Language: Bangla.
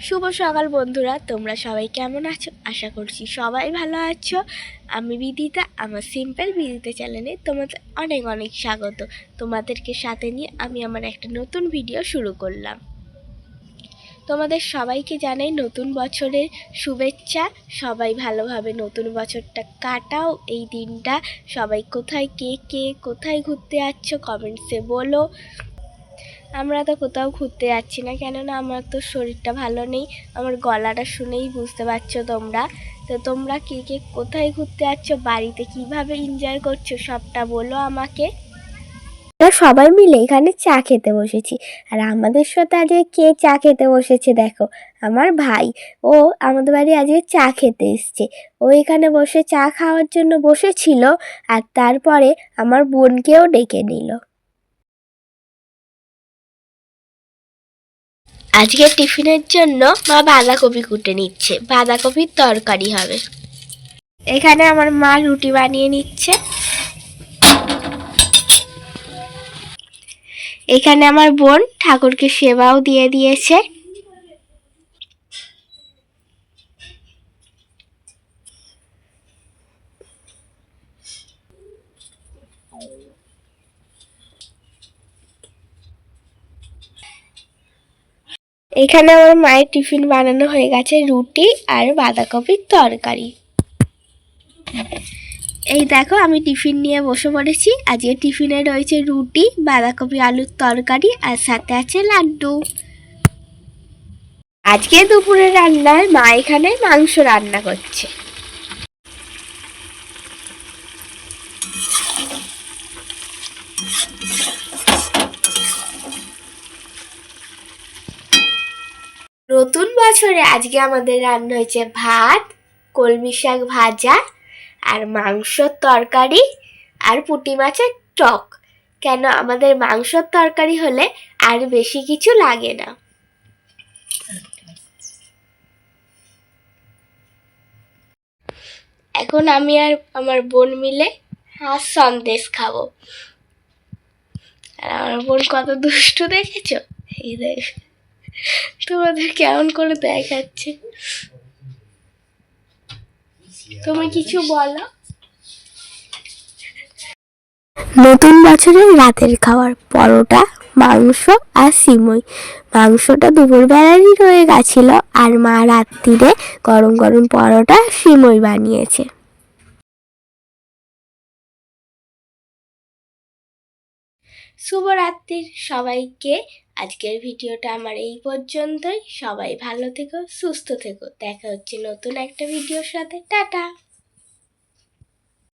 শুভ সকাল বন্ধুরা, তোমরা সবাই কেমন আছো? আশা করছি সবাই ভালো আছো। আমি বিদিতা, আমার সিম্পল বিদিতা চ্যানেলে তোমাদের অনেক অনেক স্বাগত। তোমাদেরকে সাথে নিয়ে আমি আমার একটা নতুন ভিডিও শুরু করলাম। তোমাদের সবাইকে জানাই নতুন বছরের শুভেচ্ছা। সবাই ভালোভাবে নতুন বছরটা কাটাও। এই দিনটা সবাই কোথায় কে কে কোথায় ঘুরতে যাচ্ছ কমেন্টসে বলো। আমরা তো কোথাও ঘুরতে যাচ্ছি না কেননা আমার তো শরীরটা ভালো নেই। আমার গলাটা শুনেই বুঝতে পারছ তোমরা। তো তোমরা কে কে কোথায় ঘুরতে যাচ্ছ, বাড়িতে কীভাবে এনজয় করছ সবটা বলো আমাকে। আমরা সবাই মিলে এখানে চা খেতে বসেছি। আর আমাদের সাথে আজকে কে চা খেতে বসেছে দেখো, আমার ভাই। ও আমাদের বাড়ি আজকে চা খেতে এসছে। ও এখানে বসে চা খাওয়ার জন্য বসেছিল আর তারপরে আমার বোনকেও ডেকে নিল। আজকে টিফিনের জন্য মা বাঁধাকপি কুটে নিচ্ছে। বাঁধাকপির তরকারি হবে। এখানে আমার মা রুটি বানিয়ে নিচ্ছে। এখানে আমার বোন ঠাকুরকে সেবাও দিয়ে দিয়েছে। এখানে আমার মায়ের টিফিন বানানো হয়ে গেছে, রুটি আর বাঁধাকপির তরকারি। এই দেখো, আমি টিফিন নিয়ে বসে পড়েছি। আজকে টিফিনে রয়েছে রুটি, বাঁধাকপি, আলুর তরকারি আর সাথে আছে লাড্ডু। আজকে দুপুরে রান্নায় মা এখানে মাংস রান্না করছে। নতুন বছরে আজকে আমাদের রান্না হয়েছে ভাত, কলমি শাক ভাজা, আর মাংসর তরকারি, আর পুঁটি মাছের টক। কেন আমাদের মাংসর তরকারি হলে আর বেশি কিছু লাগে না। এখন আমি আর আমার বোন মিলে হাঁস সন্দেশ খাব। আর আমার বোন কত দুষ্টু দেখেছ? এই দেখ। তোমাদের কেমন করে দেখাচ্ছে? তুমি কিছু বলো। নতুন বছরের রাতের খাবার পরোটা, মাংস আর সিমই। মাংসটা দুপুরবেলারই রয়ে গেছিল আর মা রাত্রিরে গরম গরম পরোটা, সিমই বানিয়েছে। শুভরাত্রির সবাইকে। আজকের ভিডিওটা আমার এই পর্যন্তই। সবাই ভালো থেকো, সুস্থ থেকো। দেখা হচ্ছে নতুন একটা ভিডিওর সাথে। টাটা!